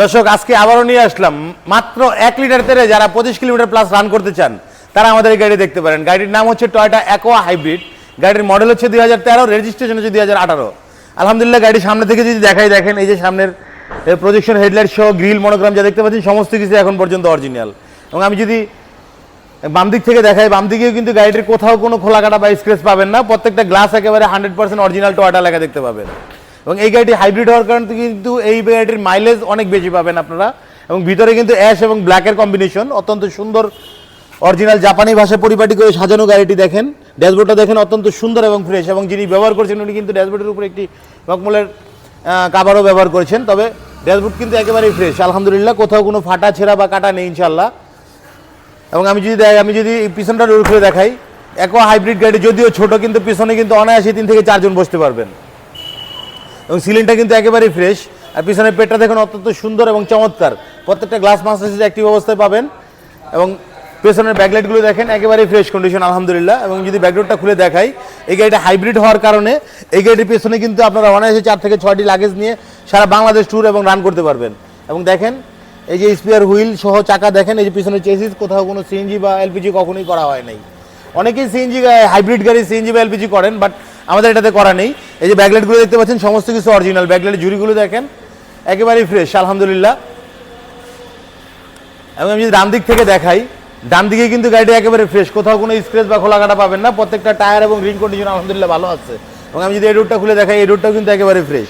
দর্শক, আজকে আবারও নিয়ে আসলাম। মাত্র এক লিটার তেলে যারা পঁচিশ কিলোমিটার প্লাস রান করতে চান, তারা আমাদের এই গাড়ি দেখতে পারেন। গাড়ির নাম হচ্ছে টয়টা অ্যাকোয়া হাইব্রিড গাড়ির মডেল হচ্ছে দুই হাজার তেরো রেজিস্ট্রেশন হচ্ছে দুই হাজার আঠারো। আলহামদুলিল্লাহ, গাড়ির সামনে থেকে যদি দেখাই, দেখেন এই যে সামনের প্রজেকশন হেডলাইট সহ গ্রিল মনোগ্রাম যা দেখতে পাচ্ছেন, সমস্ত কিছু এখন পর্যন্ত অরিজিনাল এবং আমি যদি বাম দিক থেকে দেখাই, বাম দিকেও কিন্তু গাড়িটির কোথাও কোনো খোলা কাটা বা স্ক্রেচ পাবেন না। প্রত্যেকটা গ্লাস একেবারে হান্ড্রেড পার্সেন্ট অরিজিনাল টয়টা লেখা দেখতে পাবেন। এবং এই গাড়িটি হাইব্রিড হওয়ার কারণে কিন্তু এই গাড়িটির মাইলেজ অনেক বেশি পাবেন আপনারা। এবং ভিতরে কিন্তু অ্যাশ এবং ব্ল্যাকের কম্বিনেশন অত্যন্ত সুন্দর অরিজিনাল জাপানি ভাষায় পরিপাটি করে সাজানো গাড়িটি দেখেন। ড্যাশবোর্ডটা দেখেন, অত্যন্ত সুন্দর এবং ফ্রেশ এবং যিনি ব্যবহার করছেন, উনি কিন্তু ড্যাশবোর্ডের উপরে একটি মকমলের কাভারও ব্যবহার করেছেন। তবে ড্যাশবোর্ড কিন্তু একেবারেই ফ্রেশ আলহামদুলিল্লাহ, কোথাও কোনো ফাটা, ছেঁড়া বা কাটা নেই ইনশাল্লাহ এবং আমি যদি আমি যদি পিছনটা রোল করে দেখাই, একো হাইব্রিড গাড়ি যদিও ছোট, কিন্তু পিছনে কিন্তু অনায়াসে তিন থেকে চারজন বসতে পারবেন। এবং সিলিংটা কিন্তু একেবারেই ফ্রেশ আর পিছনের পেটটা দেখুন অত্যন্ত সুন্দর এবং চমৎকার। প্রত্যেকটা গ্লাস মাস্টার অ্যাক্টিভ অবস্থায় পাবেন। এবং পেছনের ব্যাকলাইটগুলো দেখেন, একেবারেই ফ্রেশ কন্ডিশন আলহামদুলিল্লাহ। এবং যদি ব্যাকডোরটা খুলে দেখাই, এই গাড়িটা হাইব্রিড হওয়ার কারণে এই গাড়ির পেছনে কিন্তু আপনারা অনায়াসে চার থেকে ছয়টি লাগেজ নিয়ে সারা বাংলাদেশ ট্যুর এবং রান করতে পারবেন। এবং দেখেন, এই যে স্পিয়ার হুইল সহ চাকা দেখেন, এই যে পিছনে চেসিস কোথাও কোনো সিএনজি বা এলপিজি কখনোই করা হয় নাই। অনেকেই সিএনজি হাইব্রিড গাড়ি সিএনজি বা এলপিজি করেন বাট আমাদের এটাতে করা নেই। এই যে ব্যাকলাইটগুলো দেখতে পাচ্ছেন, সমস্ত কিছু অরিজিনাল ব্যাকলাইটের জুড়িগুলো দেখেন, একেবারেই ফ্রেশ আলহামদুলিল্লাহ। এবং আমি যদি ডান দিক থেকে দেখাই, ডান দিকে কিন্তু গাড়িটা একেবারে ফ্রেশ কোথাও কোনো স্ক্রেচ বা খোলা কাটা পাবেন না। প্রত্যেকটা টায়ার এবং রিং কন্ডিশন আলহামদুলিল্লাহ ভালো আছে। এবং আমি যদি এই রোডটা খুলে দেখাই, এই রোডটাও কিন্তু একেবারে ফ্রেশ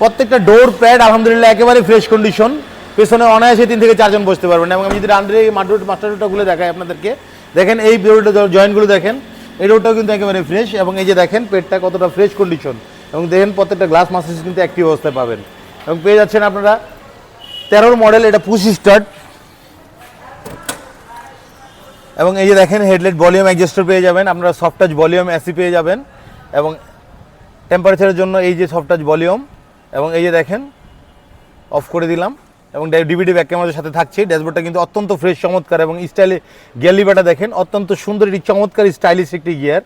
প্রত্যেকটা ডোর প্যাড আলহামদুলিল্লাহ, একেবারে ফ্রেশ কন্ডিশন পেছনে অনায়াসে তিন থেকে চারজন বসতে পারবেন এবং আমি যদি রান্ডে মাস্টার রোডটা খুলে দেখাই আপনাদেরকে। দেখেন এই রোডটা জয়েন্টগুলো দেখেন। এই রোডটাও কিন্তু একেবারে ফ্রেশ এবং এই যে দেখেন পেটটা কতটা ফ্রেশ কন্ডিশন এবং দেখেন প্রত্যেকটা গ্লাস মাস্টার কিন্তু অ্যাক্টিভ অবস্থায় পাবেন। এবং পেয়ে যাচ্ছেন আপনারা তেরোর মডেল এটা পুশ স্টার্ট। এবং এই যে দেখেন হেডলাইট ভলিউম অ্যাডজাস্টার পেয়ে যাবেন, আপনারা সফট টাচ ভলিউম এসি পেয়ে যাবেন এবং টেম্পারেচারের জন্য এই যে সফট টাচ ভলিউম এবং এই যে দেখেন অফ করে দিলাম। এবং ডিভিডি ব্যাক ক্যামেরার সাথে থাকছে। ড্যাশবোর্ডটা কিন্তু অত্যন্ত ফ্রেশ চমৎকার এবং স্টাইলে গিয়ার দেখেন, অত্যন্ত সুন্দর একটি চমৎকার স্টাইলিশ একটি গিয়ার।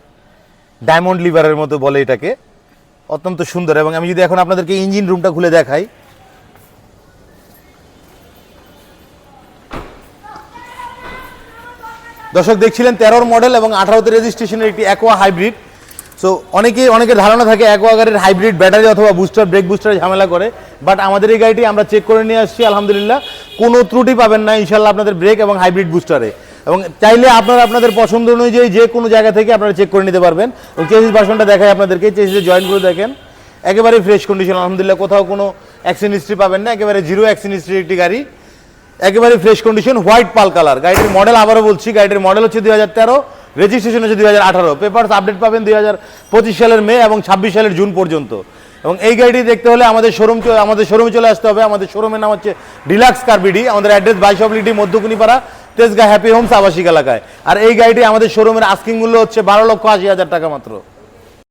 ডায়মন্ড লিভারের মতো বলে এটাকে। অত্যন্ত সুন্দর এবং আমি যদি এখন আপনাদেরকে ইঞ্জিন রুমটা খুলে দেখাই। দর্শক, দেখছিলেন তেরোর মডেল এবং আঠারোতে রেজিস্ট্রেশনের একটি অ্যাকোয়া হাইব্রিড সো অনেকে অনেকের ধারণা থাকে অ্যাকোয়া গাড়ির হাইব্রিড ব্যাটারি অথবা বুস্টার ব্রেক বুস্টারে ঝামেলা করে বাট আমাদের এই গাড়িটি আমরা চেক করে নিয়ে আসছি, আলহামদুলিল্লাহ। কোনো ত্রুটি পাবেন না ইনশাল্লাহ আপনাদের ব্রেক এবং হাইব্রিড বুস্টারে এবং চাইলে আপনারা আপনাদের পছন্দ অনুযায়ী যে কোনো জায়গা থেকে আপনারা চেক করে নিতে পারবেন। এবং চেসিস ভার্সনটা দেখাই আপনাদেরকে চেসিসের জয়েন্টগুলো দেখেন। একেবারে ফ্রেশ কন্ডিশন আলহামদুলিল্লাহ, কোথাও কোনো অ্যাক্সিডেন্ট হিস্ট্রি পাবেন না, একেবারে জিরো অ্যাক্সিডেন্ট হিস্ট্রি একটি গাড়ি। একেবারে fresh condition white pearl colour গাড়িটির মডেল আবারও বলছি, গাড়িটির মডেল হচ্ছে দুই হাজার তেরো। রেজিস্ট্রেশন হচ্ছে দুই হাজার আঠারো। পেপার্স আপডেট পাবেন দুই হাজার পঁচিশ সালের মে এবং ছাব্বিশ সালের জুন পর্যন্ত। এবং এই গাড়িটি দেখতে হলে আমাদের শোরুম আমাদের শোরুমে চলে আসতে হবে। আমাদের শোরুমের নাম হচ্ছে ডিলাক্স কার্বিডি আমাদের অ্যাড্রেস বাইশ অবলিটি মধ্যকুনিপাড়া, তেজগা হ্যাপি হোমস আবাসিক এলাকায়। আর এই গাড়িটি আমাদের শোরুমের আস্কিং মূল্য হচ্ছে বারো লক্ষ আশি হাজার টাকা মাত্র।